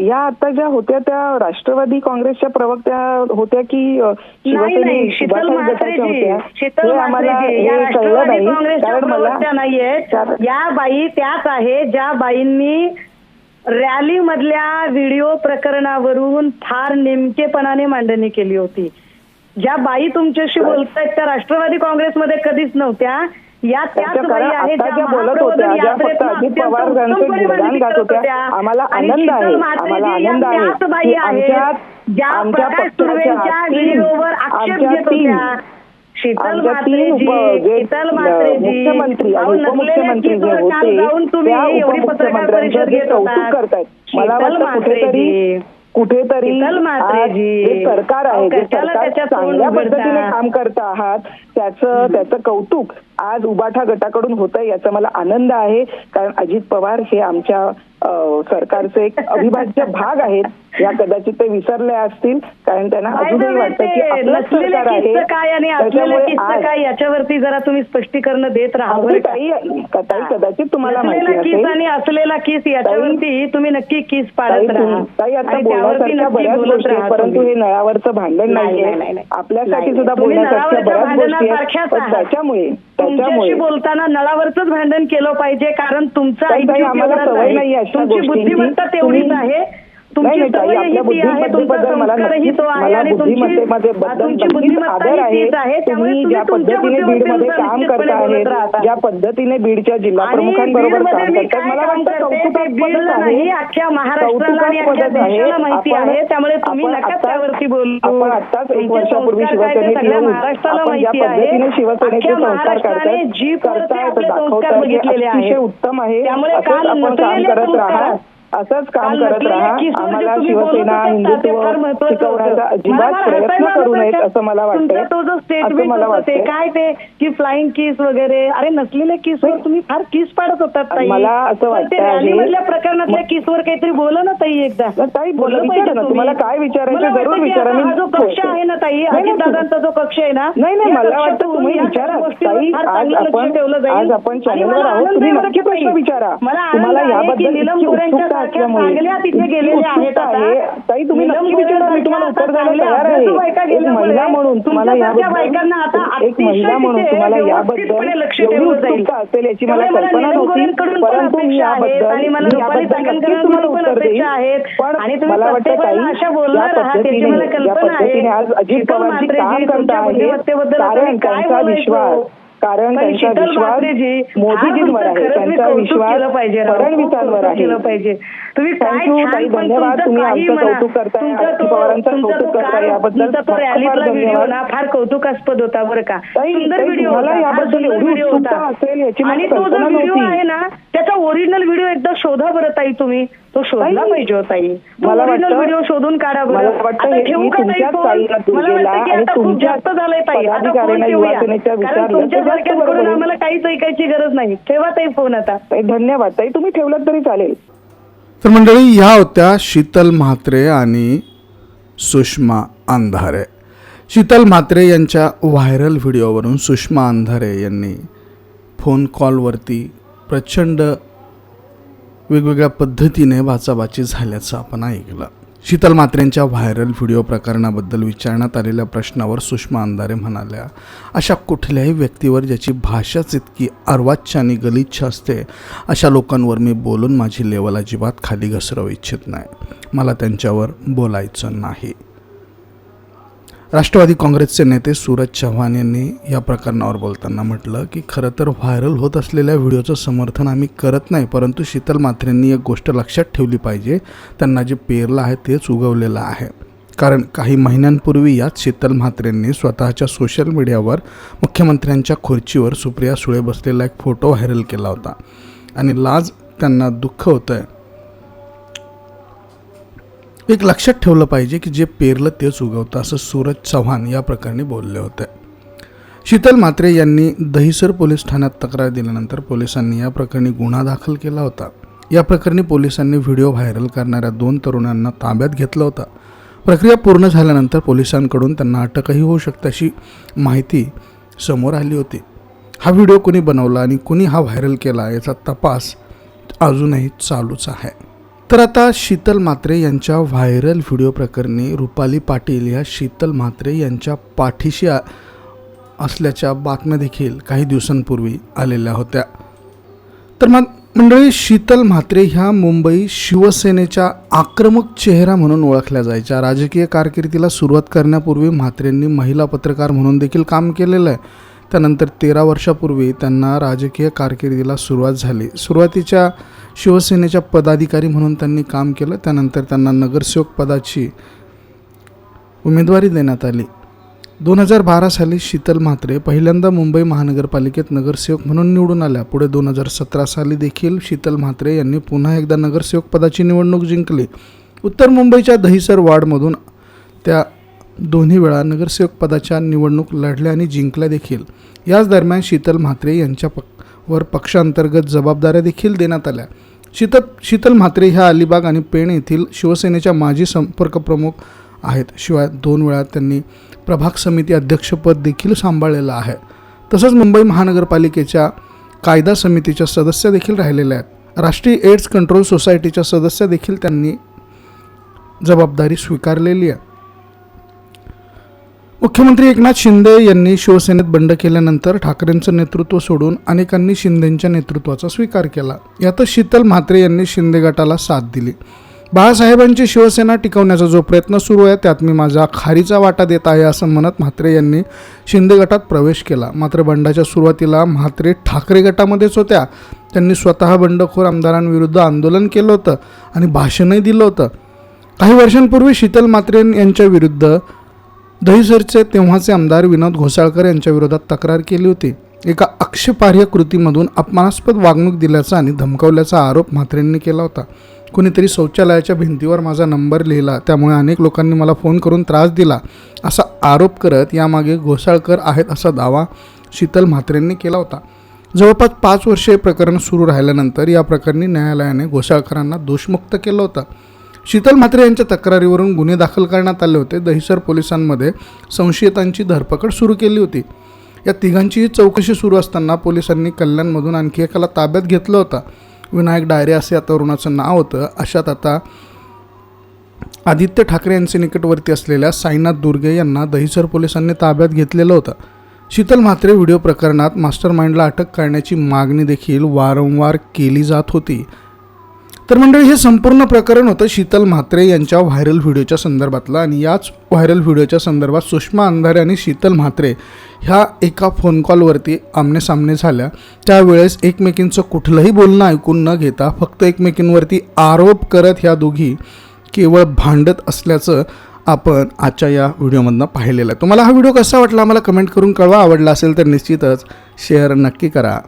या आता ज्या होत्या त्या राष्ट्रवादी काँग्रेसच्या प्रवक्त्या होत्या की शीतल म्हात्रेजी म्हात्रेजी या राष्ट्रवादी काँग्रेसच्या प्रवक्त्या नाहीयेत या बाई त्याच आहेत ज्या बाईंनी रॅली मधल्या व्हिडिओ प्रकरणावरून फार नेमकेपणाने मांडणी केली होती. ज्या बाई तुमच्याशी बोलतायत त्या राष्ट्रवादी काँग्रेसमध्ये कधीच नव्हत्या. या त्याच बाई आहेत ज्या महाप्रबोधन यात्रेतनं अत्यंत उत्तमपणे करत होत्या. आम्हाला आनंद आहे. म्हात्रेजी आम्हाला या आनंद आहे त्याच बाई आहेत ज्या प्रकाश सुर्वेच्या व्हिडिओवर आक्षेप घेत होत्या शीतल आमच्या तीन म्हात्रेजी उप- जे शीतल म्हात्रेजी मुख्यमंत्री अहो, आणि नसलेल्या उपमुख्यमंत्री जे किशोर काल होते जाऊन तुम्ही त्या एवढी पत्रकार उपमुख्यमंत्र्यांचं परिषद जे घेत कौतुक होता करतायत मला वाटतं कुठेतरी कुठेतरी जे सरकार आहे जे सरकार चांगल्या? पद्धतीने काम करत आहात त्याचं त्याचं कौतुक आज उबाठा गटाकडून होत आहे याचा मला आनंद आहे. कारण अजित पवार हे आमच्या सरकारचे एक अविभाज्य भाग आहेत. या कदाचित ते विसरले असतील. कारण त्यांना अजूनही वाटतं की आपलं सरकार आहे. काय याच्यावरती जरा तुम्ही स्पष्टीकरण देत राहा? ताई कदाचित तुम्हाला माहिती किस आणि असलेला किस याच्यावरती तुम्ही नक्की किस पाडत राहा. ताई आता बोलण्यासारख्या बऱ्याच गोष्टी परंतु. हे नळावरचं भांडण नाही. आपल्यासाठी सुद्धा बोलण्यासारख्या बऱ्याच गोष्टी आहात. त्याच्यामुळे तुमच्याशी बोलताना नळावरच भांडण केलं पाहिजे कारण तुमचा तुमची. बुद्धिमत्ता तेवढीच आहे तुमची सवयही ती आहे तुमचा संस्कारही तो आहे आणि तुमची तीच त्यामुळे तुम्ही ज्या तुमच्या पद्धतीने बुद्धिमत्तेनुसार बीडमध्ये काम निश्चितपणे करता बोलत आहेत राहता. ज्या पद्धतीने बीडच्या जिल्हा प्रमुखांबरोबर काम करतात मला वाटतं कौतुकास्पदच आहे. अख्ख्या महाराष्ट्राला आणि अख्ख्या कौतुकास्पदच आहे. देशाला माहिती आहे त्यामुळे तुम्ही नका त्यावरती बोलू. आत्ताच एक वर्षापूर्वी शिवसेनेत महाराष्ट्राला माहिती आहे. शिवसेनेचे संस्कार जीप वरती करतायत अतिशय आहेत. उत्तम आहे. त्यामुळे काम करत राहा. असंच काम करत राहा. आम्हाला बोलत शिवसेना हिंदुत्व शिकवण्याचा. अजिबात प्रयत्न करू नयेत असं मला वाटतंय. तो जो स्टेटमेंट होतं काय ते की फ्लाइंग किस वगैरे अरे नसलेले किसवर तुम्ही फार किस पाडत होतात मला असं वाटतं प्रकरणातल्या किसवर काहीतरी बोला ना ताई एकदा. ताई बोला बोललं विचारा पाहिजे ना. तुम्ही. तुम्हाला काय विचारायचं जरूर वाटतं विचारा. मी जो कक्ष आहे ना ताई अजितदादांचा जो कक्ष आहे ना नाही नाही मला वाटतं तुम्ही विचारा. ताई आज आपण ठेवलं जाईल. आज आपण चॅनलवर आहोत. तुम्ही नक्की प्रश्न. विचारा. मला याबद्दल नीलम गोऱ्यांच्या असल्यामुळे तिथे आहेत. आहे ताई तुम्ही नक्की विचारा मी तुम्हाला उत्तर द्यायला गोऱ्यांसारख्या तयार चांगल्या बायका आहे एक गेल्यामुळे महिला म्हणून तुम्हाला तुमच्यासारख्या बायकांना आता याबद्दल एक महिला अतिशय म्हणून तिथे तुम्हाला व्यवस्थितपणे याबद्दल लक्ष एवढी ठेवलं जाईल. उत्सुकता असेल याची मला कल्पना नव्हती पण परंतु मी याबद्दल याबद्दल नक्कीच तुम्हाला उत्तर. पण मला वाटतं ताई या पद्धतीने या आहे. पद्धतीने आज अजित पवारजी काम करत आता कारण त्यांचा? विश्वास कारण त्यांचा विश्वास मोदीजींवर आहे. त्यांचा विश्वास फडणवीसांवर आहे. ताई. धन्यवाद. तुम्ही आमचं. कौतुक करताय. पवारांचं कौतुक करताय. कार- याबद्दल फार कौतुकास्पद होता बरं का. सुंदर व्हिडिओ होता. याबद्दल एवढी उत्सुकता होता. असेल याची आणि तो जो व्हिडिओ. आहे ना त्याचा ओरिजिनल व्हिडिओ एकदा शोधा बरं ताई तुम्ही. तो शोधला पाहिजे हो ताई. तो मला ओरिजिनल वाटतं- व्हिडिओ शोधून काढा बरं. मला वाटतं हे तुमच्याच दुर्गेला आणि खूप तुमच्या पदाधिकाऱ्यांना कारण विचारलं आहे. आम्हाला काहीच ऐकायची गरज नाही. ठेवा ताई फोन आता. ताई, धन्यवाद. ताई तुम्ही ठेवलात तरी चालेल. तर मंडळी ह्या होत्या शीतल म्हात्रे आणि सुषमा अंधारे. शीतल म्हात्रे यांच्या व्हायरल व्हिडिओवरून सुषमा अंधारे यांनी फोन कॉलवरती प्रचंड वेगवेगळ्या पद्धतीने वाचावाची झाल्याचं आपण ऐकलं. शीतल मात्रेंच्या व्हायरल व्हिडिओ प्रकरणाबद्दल विचारण्यात आलेल्या प्रश्नावर सुषमा अंधारे म्हणाल्या अशा कुठल्याही व्यक्तीवर ज्याची भाषाच इतकी अर्वाच्य आणि गलिच्छ असते अशा लोकांवर मी बोलून माझी लेवल अजिबात खाली घसरवू इच्छित नाही. मला त्यांच्यावर बोलायचं नाही. राष्ट्रवादी काँग्रेसचे नेते सूरज चव्हाण यांनी या प्रकरणावर बोलताना म्हटलं की खरं तर व्हायरल होत असलेल्या व्हिडिओचं समर्थन आम्ही करत नाही परंतु शीतल मात्रेंनी एक गोष्ट लक्षात ठेवली पाहिजे त्यांना जे पेरलं आहे तेच उगवलेलं आहे. कारण काही महिन्यांपूर्वी याच शीतल म्हात्रेंनी स्वतःच्या सोशल मीडियावर मुख्यमंत्र्यांच्या खुर्चीवर सुप्रिया सुळे बसलेला एक फोटो व्हायरल केला होता. आणि लाज त्यांना दुःख होतं आहे एक लक्षात ठेवलं पाहिजे की जे पेरलं तेच उगवतं असं सूरज चव्हाण या प्रकरणी बोलले होते. शीतल म्हात्रे यांनी दहिसर पोलीस ठाण्यात तक्रार दिल्यानंतर पोलिसांनी या प्रकरणी गुन्हा दाखल केला होता. या प्रकरणी पोलिसांनी व्हिडिओ व्हायरल करणाऱ्या दोन तरुणांना ताब्यात घेतलं होता. प्रक्रिया पूर्ण झाल्यानंतर पोलिसांकडून त्यांना अटकही होऊ शकते अशी माहिती समोर आली होती. हा व्हिडिओ कुणी बनवला आणि कुणी हा व्हायरल केला याचा तपास अजूनही चालूच आहे. तर आता शीतल म्हात्रे यांच्या व्हायरल व्हिडिओ प्रकरणी रुपाली पाटील या शीतल म्हात्रे यांच्या पाठीशी असल्याच्या बातम्या देखील काही दिवसांपूर्वी आलेल्या होत्या. तर मंडळी शीतल म्हात्रे ह्या मुंबई शिवसेनेच्या आक्रमक चेहरा म्हणून ओळखल्या जायच्या. राजकीय कारकिर्दीला सुरुवात करण्यापूर्वी म्हात्रेंनी महिला पत्रकार म्हणून देखील काम केलेलं आहे. त्यानंतर तेरा वर्षापूर्वी त्यांना राजकीय कारकिर्दीला सुरुवात झाली. सुरुवातीच्या शिवसेनेच्या पदाधिकारी म्हणून त्यांनी काम केलं त्यानंतर त्यांना नगरसेवक पदाची उमेदवारी देण्यात आली. दोन हजार बारा साली शीतल म्हात्रे पहिल्यांदा मुंबई महानगरपालिकेत नगरसेवक म्हणून निवडून आल्या. पुढे दोन हजार सतरा साली देखील शीतल म्हात्रे यांनी पुन्हा एकदा नगरसेवक पदाची निवडणूक जिंकली. उत्तर मुंबईच्या दहिसर वार्डमधून त्या दोन्ही वेळा नगरसेवक पदाच्या निवडणूक लढल्या आणि जिंकल्या देखील. याच दरम्यान शीतल म्हात्रे यांच्या पक वर पक्षांतर्गत जबाबदाऱ्या देखील देण्यात आल्या. शीतल शीतल म्हात्रे ह्या अलिबाग आणि पेण येथील शिवसेनेच्या माजी संपर्क प्रमुख आहेत. शिवाय दोन वेळा त्यांनी प्रभाग समिती अध्यक्षपद देखील सांभाळलेलं आहे. तसंच मुंबई महानगरपालिकेच्या कायदा समितीच्या सदस्य देखील राहिलेल्या आहेत. राष्ट्रीय एड्स कंट्रोल सोसायटीच्या सदस्य देखील त्यांनी जबाबदारी स्वीकारलेली आहे. मुख्यमंत्री एकनाथ शिंदे यांनी शिवसेनेत बंड केल्यानंतर ठाकरेंचं नेतृत्व सोडून अनेकांनी शिंदेंच्या नेतृत्वाचा स्वीकार केला. यातच शीतल म्हात्रे यांनी शिंदे गटाला साथ दिली. बाळासाहेबांची शिवसेना टिकवण्याचा जो प्रयत्न सुरू आहे त्यात मी माझा खारीचा वाटा देत आहे असं म्हणत म्हात्रे यांनी शिंदे गटात प्रवेश केला. मात्र बंडाच्या सुरुवातीला म्हात्रे ठाकरे गटामध्येच होत्या. त्यांनी स्वतः बंडखोर आमदारांविरुद्ध आंदोलन केलं होतं आणि भाषणही दिलं होतं. काही वर्षांपूर्वी शीतल म्हात्रे यांच्या विरुद्ध दहिसरचे तेव्हाचे आमदार विनोद घोसाळकर यांच्या विरोधात तक्रार केली होती. एका आक्षेपार्ह कृतीमधून अपमानास्पद वागणूक दिल्याचा आणि धमकावल्याचा आरोप म्हात्रेंनी केला होता. कुणीतरी शौचालयाच्या भिंतीवर माझा नंबर लिहिला त्यामुळे अनेक लोकांनी मला फोन करून त्रास दिला. असा आरोप करत यामागे घोसाळकर आहेत असा दावा शीतल म्हात्रेंनी केला होता. जवळपास पाच वर्षे प्रकरण सुरू राहिल्यानंतर या प्रकरणी न्यायालयाने घोसाळकरांना दोषमुक्त केलं होतं. शीतल म्हात्रे यांच्या तक्रारीवरून गुन्हे दाखल करण्यात आले होते. दहिसर पोलिसांमध्ये संशयितांची धरपकड सुरू केली होती. या तिघांचीही चौकशी सुरू असताना पोलिसांनी कल्याणमधून आणखी एकाला ताब्यात घेतलं होतं. विनायक डायरे असे या तरुणाचं नाव होतं. अशात आता आदित्य ठाकरे यांचे निकटवर्ती असलेल्या साईनाथ दुर्गे यांना दहिसर पोलिसांनी ताब्यात घेतलेलं होतं. शीतल म्हात्रे व्हिडिओ प्रकरणात मास्टर माइंडला अटक करण्याची मागणी देखील वारंवार केली जात होती. तर मंडळी हे संपूर्ण प्रकरण होतं शीतल म्हात्रे यांच्या व्हायरल व्हिडिओच्या संदर्भातलं आणि याच व्हायरल व्हिडिओच्या संदर्भात सुषमा अंधारे आणि शीतल म्हात्रे ह्या एका फोन कॉलवरती आमनेसामने झाल्या. त्यावेळेस एकमेकींचं कुठलंही बोलणं ऐकून न घेता फक्त एकमेकींवरती आरोप करत ह्या दोघी केवळ भांडत असल्याचं आपण आजच्या या व्हिडिओमधनं पाहिलेलं आहे. तुम्हाला हा व्हिडिओ कसा वाटला? आम्हाला कमेंट करून कळवा. आवडला असेल तर निश्चितच शेअर नक्की करा.